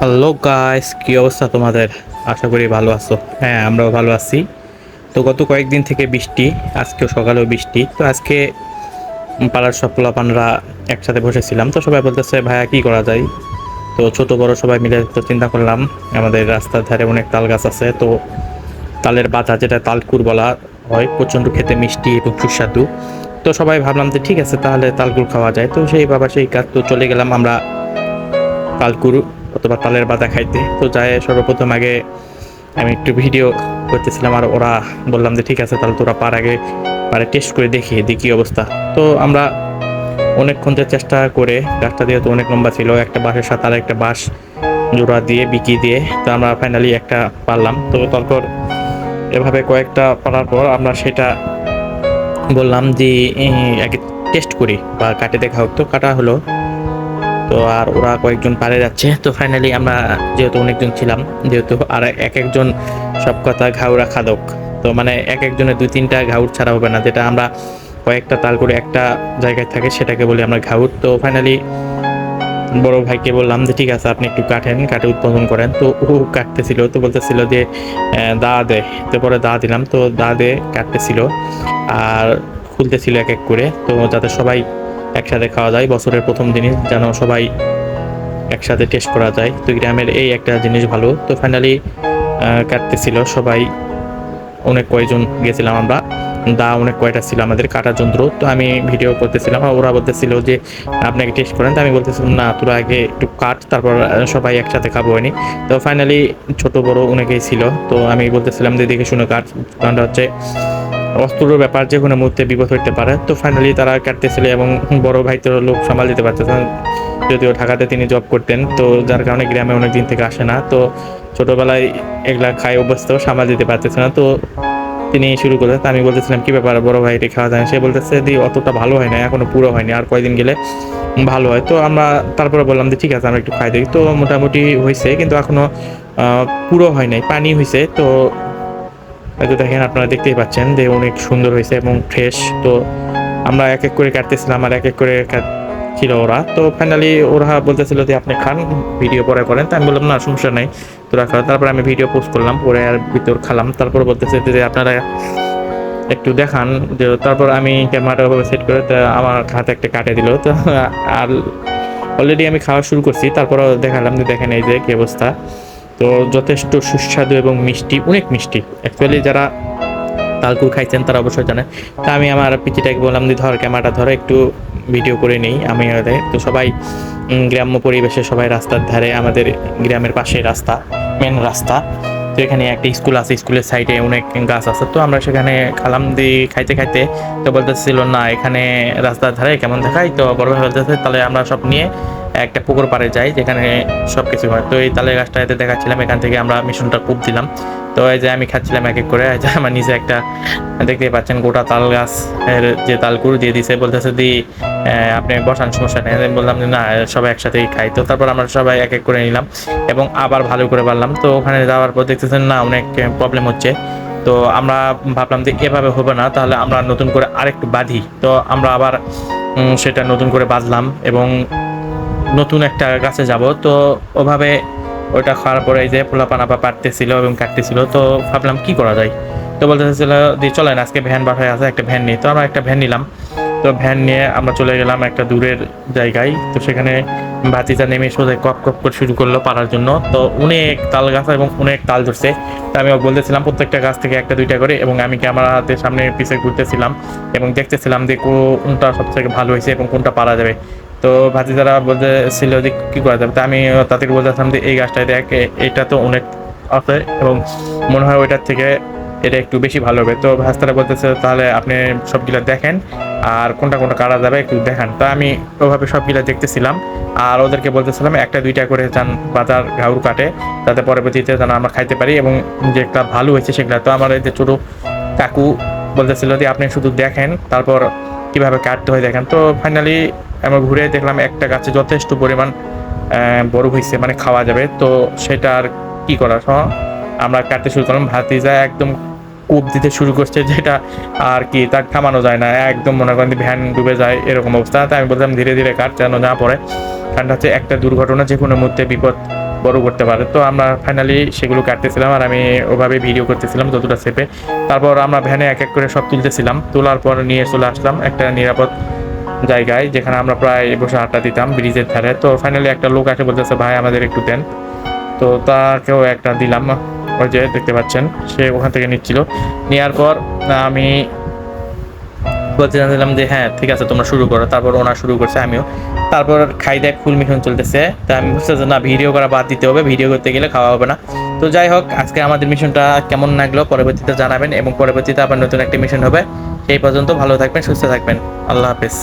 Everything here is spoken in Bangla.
হ্যালো গাইস কি অবস্থা তোমাদের? আশা করি ভালো আছো। হ্যাঁ আমরাও ভালো আছি। তো গত কয়েকদিন থেকে বৃষ্টি, আজকেও সকালেও বৃষ্টি। তো আজকে পাড়ার সব পোলাপানরা একসাথে বসেছিলাম। তো সবাই বলতেছে, ভাইয়া, কি করা যায়? তো ছোট বড় সবাই মিলে তো চিন্তা করলাম, আমাদের রাস্তার ধারে অনেক তাল গাছ আছে। তো তালের বাতা যেটা তালকুর বলা হয়, প্রচণ্ড খেতে মিষ্টি এবং সুস্বাদু। তো সবাই ভাবলাম যে, ঠিক আছে, তাহলে তালকুর খাওয়া যায়। তো সেই বাবা সেই কাজ, তো চলে গেলাম আমরা তালকুর অথবা তালের বাতা খাইতে। তো যাই সর্বপ্রথম আগে আমি একটু ভিডিও করতেছিলাম আর ওরা বললাম যে, ঠিক আছে, তাহলে তোরা পার আগে পারে টেস্ট করে দেখি দেখি অবস্থা। তো আমরা অনেকক্ষণ যে চেষ্টা করে, গাছটা দিয়ে তো অনেক লম্বা ছিল, একটা বাঁশের সাথে আর একটা বাঁশ জোড়া দিয়ে, বিকি দিয়ে, তো আমরা ফাইনালি একটা পারলাম। তো তারপর এভাবে কয়েকটা পারার পর আমরা সেটা বললাম যে আগে টেস্ট করি বা কাটে দেখা হোক। তো কাটা হলো। তো আর ওরা কয়েকজন পারে যাচ্ছে। তো ফাইনালি আমরা যেহেতু অনেকজন ছিলাম, যেহেতু আর এক একজন সব কথা ঘাউরা খাদক। তো মানে এক একজনের দুই তিনটা ঘাউর ছাড়া হবে না, যেটা আমরা কয়েকটা তাল করে একটা জায়গায় থাকে, সেটাকে বলি আমরা ঘাউর। তো ফাইনালি বড় ভাইকে বললাম যে, ঠিক আছে, আপনি একটু কাটেন, কাটে উৎপাদন করেন। তো ও কাটতেছিল, তো বলতেছিল যে দা দে। তো পরে দা দিলাম, তো দা দে কাটতেছিল, আর খুলতেছিল এক এক করে। তো যাতে সবাই একসাথে খাওয়া যায়, বছরের প্রথম জিনিস যেন সবাই একসাথে টেস্ট করা যায়। তো গ্রামের এই একটা জিনিস ভালো। তো ফাইনালি কাটতেছিল সবাই। অনেক কয়জন গেছিলাম আমরা। দা অনেক কয়টা ছিল আমাদের কাটার যন্ত্র। তো আমি ভিডিও করতেছিলাম ওরা বলতেছিল যে আপনাকে টেস্ট করেন। তো আমি বলতেছিলাম, না, তোরা আগে একটু কাট, তারপর সবাই একসাথে খাব হয়নি তো ফাইনালি ছোট বড় অনেকেই ছিল। তো আমি বলতেছিলাম যে দেখে শুনে কাট। কারণটা হচ্ছে অস্ত্রের ব্যাপার যে কোনো মুহূর্তে বিপদ হইতে পারে। তো ফাইনালি তারা কাটতেছিল এবং বড় ভাই তো লোক সামাল দিতে পারতেছে। যদিও ঢাকাতে তিনি জব করতেন, তো যার কারণে গ্রামে অনেক দিন থেকে আসে না। তো ছোটবেলায় এগুলা খাই অভ্যস্ত, সামাল দিতে পারতেছে না। তো তিনি শুরু করলেন। আমি বলতেছিলাম, কি ব্যাপার বড় ভাই, এটা খাওয়া যায়? সে বলতেছে, দি, অতটা ভালো হয় না, এখনও পুরো হয়নি, আর কয়দিন গেলে ভালো হয়। তো আমরা তারপরে বললাম যে, ঠিক আছে, আমরা একটু খাই দেখি। তো মোটামুটি হয়েছে কিন্তু এখনও পুরো হয় নাই, পানি হয়েছে তো হয়তো দেখেন আপনারা দেখতেই পাচ্ছেন যে অনেক সুন্দর হয়েছে এবং ফ্রেশ তো আমরা এক এক করে কাটতেছিলাম আর এক এক করে ছিল ওরা। তো ফাইনালি ওরা বলতেছিল যে, আপনি খান ভিডিও পরে করেন। তো আমি বললাম, না, সমস্যা নাই। তোরা খাও তারপর আমি ভিডিও পোস্ট করলাম, পরে আর ভিতর খালাম। তারপর বলতেছে যে আপনারা একটু দেখান। যে তারপর আমি ক্যামেরাটা ওভাবে সেট করে আমার হাতে একটা কাটে দিল। তো আর অলরেডি আমি খাওয়া শুরু করছি। তারপর দেখালাম যে, দেখেন এই যে কি অবস্থা। তো যথেষ্ট সুস্বাদু এবং মিষ্টি, অনেক মিষ্টি। অ্যাকচুয়ালি যারা তালকুল খাইছেন তারা অবশ্যই জানে। তা আমি আমার পিচিটাকে বললাম যে, ধর ক্যামেরাটা ধরে, একটু ভিডিও করে নিই আমি তো সবাই গ্রাম্য পরিবেশে সবাই রাস্তার ধারে, আমাদের গ্রামের পাশে রাস্তা মেন রাস্তা। তো এখানে একটা স্কুল আছে, স্কুলের সাইডে অনেক গাছ আছে, তো আমরা সেখানে খালাম দিয়ে খাইতে খাইতে তো বলতেছিল, না, এখানে রাস্তার ধারে কেমন দেখায়? তো বড় ভাই বলতেছে, তাহলে আমরা সব নিয়ে একটা পুকুর পাড়ে যাই, যেখানে সব কিছু হয়। তো এই তালের গাছটা এতে দেখাচ্ছিলাম, এখান থেকে আমরা মিশনটা কূপ দিলাম। তো এই যে আমি খাচ্ছিলাম এক এক করে, এই যে আমার নিচে একটা, দেখতেই পাচ্ছেন গোটা তাল গাছ, এর যে তালকুর দিয়ে দিছে, বলতেছে, দি আপনি বসান সমস্যা নেই আমি বললাম যে, না, সবাই একসাথেই খাই। তো তারপর আমরা সবাই এক এক করে নিলাম এবং আবার ভালো করে পারলাম তো ওখানে যাওয়ার পর দেখতেছেন, না, অনেক প্রবলেম হচ্ছে। তো আমরা ভাবলাম যে, এভাবে হবে না, তাহলে আমরা নতুন করে আরেকটু বাঁধি। তো আমরা আবার সেটা নতুন করে বাঁধলাম এবং নতুন একটা গাছে যাব। তো ওভাবে ওটা খাওয়ার পরে যে পোলাপান আবার পারতেছিল এবং কাটতেছিল। তো ভাবলাম, কি করা যায়? তো বলতেছিল যে, চলেন, আজকে ভ্যান বাসায় আছে, একটা ভ্যান নিই। তো আমরা একটা ভ্যান নিলাম। তো ভ্যান নিয়ে আমরা চলে গেলাম একটা দূরের জায়গায়। তো সেখানে ভাতিজা নেমে সোজা কপ কপ করে শুরু করল পাড়ার জন্য। তো অনেক তাল গাছ এবং অনেক তাল ধরছে। তো আমি বলতেছিলাম, প্রত্যেকটা গাছ থেকে একটা, দুইটা করে। এবং আমি ক্যামেরা হাতে সামনে পিছে ঘুরতেছিলাম এবং দেখতেছিলাম যে কোনটা সবথেকে ভালো হয়েছে এবং কোনটা পারা যাবে। তো ভাতিজারা বলতেছিল যে কী করা যাবে? তা আমি তাদেরকে বলতেছিলাম যে, এই গাছটা দেখ এটা তো অনেক আছে এবং মনে হয় ওইটার থেকে এটা একটু বেশি ভালো হবে। তো ভাস্তারা বলতেছে তাহলে আপনি সবগুলা দেখেন আর কোনটা কোনটা কাটা যাবে একটু দেখান। তো আমি ওভাবে সবগুলা দেখতেছিলাম আর ওদেরকে বলতেছিলাম একটা দুইটা করে যান বাজার ঘাউর কাটে যাতে পরবর্তীতে যেন আমরা খাইতে পারি এবং যেটা ভালো হয়েছে সেগুলা। তো আমার যে ছোটো কাকু বলতেছিল যে আপনি শুধু দেখেন তারপর কীভাবে কাটতে হয় দেখেন। তো ফাইনালি আমরা ঘুরে দেখলাম একটা গাছে যথেষ্ট পরিমাণ বড় হয়েছে মানে খাওয়া যাবে। তো সেটা আর কি করার হ, আমরা কাটতে শুরু করলাম। ভাতিজা একদম কূপ দিতে শুরু করছে যেটা আর কি, তার থামানো যায় না। একদম মনে করেন ভ্যান ডুবে যায় এরকম অবস্থা। তাই আমি বললাম ধীরে ধীরে কাট, যেন না পড়ে। কারণটা হচ্ছে একটা দুর্ঘটনা যে কোনো মুহূর্তে বিপদ বড় করতে পারে। তো আমরা ফাইনালি সেগুলো কাটতেছিলাম আর আমি ওভাবে ভিডিও করতেছিলাম যতটা সেপে তারপর আমরা ভ্যানে এক এক করে সব তুলতেছিলাম। তোলার পর নিয়ে চলে আসলাম একটা নিরাপদ জায়গায়, যেখানে আমরা প্রায় বসে আড্ডা দিতাম ব্রিজের ধারে। তো ফাইনালি একটা লোক আসে বলতেছে, ভাই, আমাদের একটু দেন। তো তাকেও একটা দিলাম। ওই যে দেখতে পাচ্ছেন, সে ওখান থেকে নিচ্ছিল। নেওয়ার পর আমি দিলাম যে হ্যাঁ ঠিক আছে, তোমরা শুরু করো। তারপর ওনা শুরু করছে, আমিও। তারপর খাই দেখ ফুল মিশন চলতেছে। তা আমি বুঝতে না, ভিডিও করা বাদ দিতে হবে, ভিডিও করতে গেলে খাওয়া হবে না। তো যাই হোক, আজকে আমাদের মিশনটা কেমন লাগল, পরবর্তীতে জানাবেন এবং পরবর্তীতে আবার নতুন একটা মিশন হবে। সেই পর্যন্ত ভালো থাকবেন, সুস্থ থাকবেন। আল্লাহ হাফেজ।